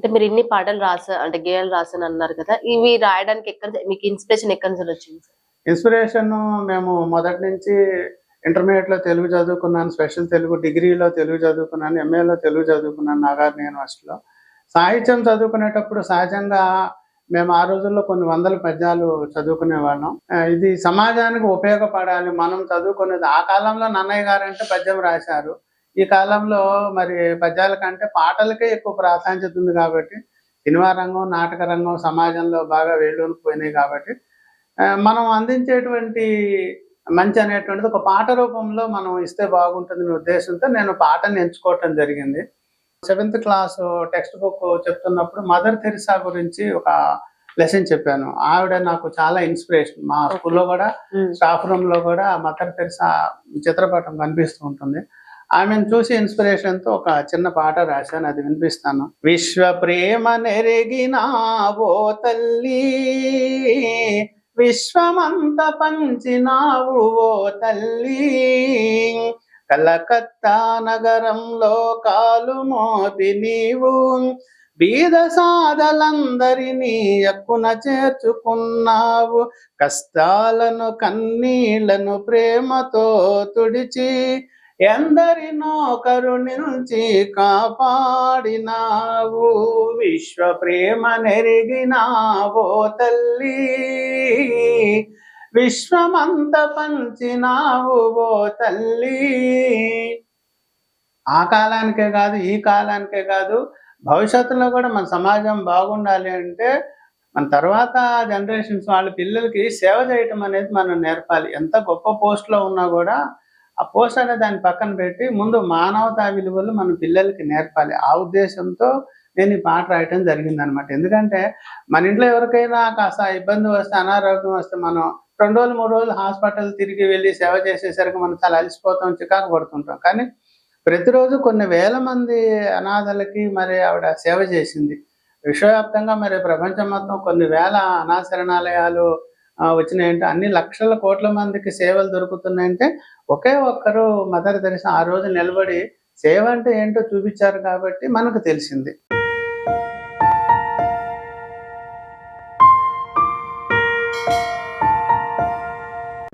అంటే మీరు ఇన్ని పాటలు రాసా అంటే గేయాలు రాసాను అన్నారు కదా ఇవి రాయడానికి ఎక్కడ మీకు ఇన్స్పిరేషన్ ఎక్కడి నుంచి వచ్చింది ఇన్స్పిరేషన్ మేము మొదటి నుంచి ఇంటర్మీడియట్లో తెలుగు చదువుకున్నాను స్పెషల్ తెలుగు డిగ్రీలో తెలుగు చదువుకున్నాను ఎంఏలో తెలుగు చదువుకున్నాను నాగార్జున యూనివర్సిటీలో సాహిత్యం చదువుకునేటప్పుడు సహజంగా మేము ఆ రోజుల్లో కొన్ని వందల పద్యాలు చదువుకునే వాళ్ళం ఇది సమాజానికి ఉపయోగపడాలి. మనం చదువుకునేది ఆ కాలంలో నన్నయ్య గారు అంటే పద్యం రాశారు. ఈ కాలంలో మరి పద్యాల కంటే పాటలకే ఎక్కువ ప్రాధాన్యత ఉంది కాబట్టి సినిమా రంగం నాటక రంగం సమాజంలో బాగా వేళ్ళూని పోయినాయి కాబట్టి మనం అందించేటువంటి మంచి అనేటువంటిది ఒక పాట రూపంలో మనం ఇస్తే బాగుంటుందనే ఉద్దేశంతో నేను పాటను ఎంచుకోవటం జరిగింది. సెవెంత్ క్లాస్ టెక్స్ట్ బుక్ చెప్తున్నప్పుడు మదర్ తెరిసా గురించి ఒక లెసన్ చెప్పాను. ఆవిడ నాకు చాలా ఇన్స్పిరేషన్. మా స్కూల్లో కూడా స్టాఫ్ రూమ్లో కూడా మదర్ తెరిసా చిత్రపటం కనిపిస్తూ ఉంటుంది. ఆమెను చూసి ఇన్స్పిరేషన్తో ఒక చిన్న పాట రాశాను అది వినిపిస్తాను. విశ్వ ప్రేమ నెరిగినావో ఓ తల్లి విశ్వమంత పంచినావు ఓ తల్లి కలకత్తా నగరంలో కాలు మోపి నీవు బీద సాధలందరినీ ఎక్కున చేర్చుకున్నావు కష్టాలను కన్నీళ్ళను ప్రేమతో తుడిచి ఎందరినో కరుణించి కాపాడినావు విశ్వ ప్రేమ నెరిగినావో తల్లి. విశ్వమంత పంచినావు ఓ తల్లి. ఆ కాలానికే కాదు ఈ కాలానికే కాదు భవిష్యత్తులో కూడా మన సమాజం బాగుండాలి అంటే మన తర్వాత జనరేషన్స్ వాళ్ళ పిల్లలకి సేవ చేయటం అనేది మనం నేర్పాలి. ఎంత గొప్ప పోస్ట్లో ఉన్నా కూడా ఆ పోస్ట్ అనే దాన్ని పక్కన పెట్టి ముందు మానవతా విలువలు మన పిల్లలకి నేర్పాలి. ఆ ఉద్దేశంతో నేను ఈ పాట రాయటం జరిగింది అనమాట ఎందుకంటే మన ఇంట్లో ఎవరికైనా కాస్త ఇబ్బంది వస్తే అనారోగ్యం వస్తే మనం రెండు రోజులు మూడు రోజులు హాస్పిటల్ తిరిగి వెళ్ళి సేవ చేసేసరికి మనం చాలా అలసిపోతాం చికాకు పడుతుంటాం. కానీ ప్రతిరోజు కొన్ని వేల మంది అనాథలకి మరి ఆవిడ సేవ చేసింది. విశ్వవ్యాప్తంగా మరి ప్రపంచం మొత్తం కొన్ని వేల అనాశరణాలయాలు వచ్చినాయంటే అన్ని లక్షల కోట్ల మందికి సేవలు దొరుకుతున్నాయంటే ఒకే ఒక్కరు మదర్ దర్శనం ఆ రోజు నిలబడి సేవ అంటే ఏంటో చూపించారు కాబట్టి మనకు తెలిసింది.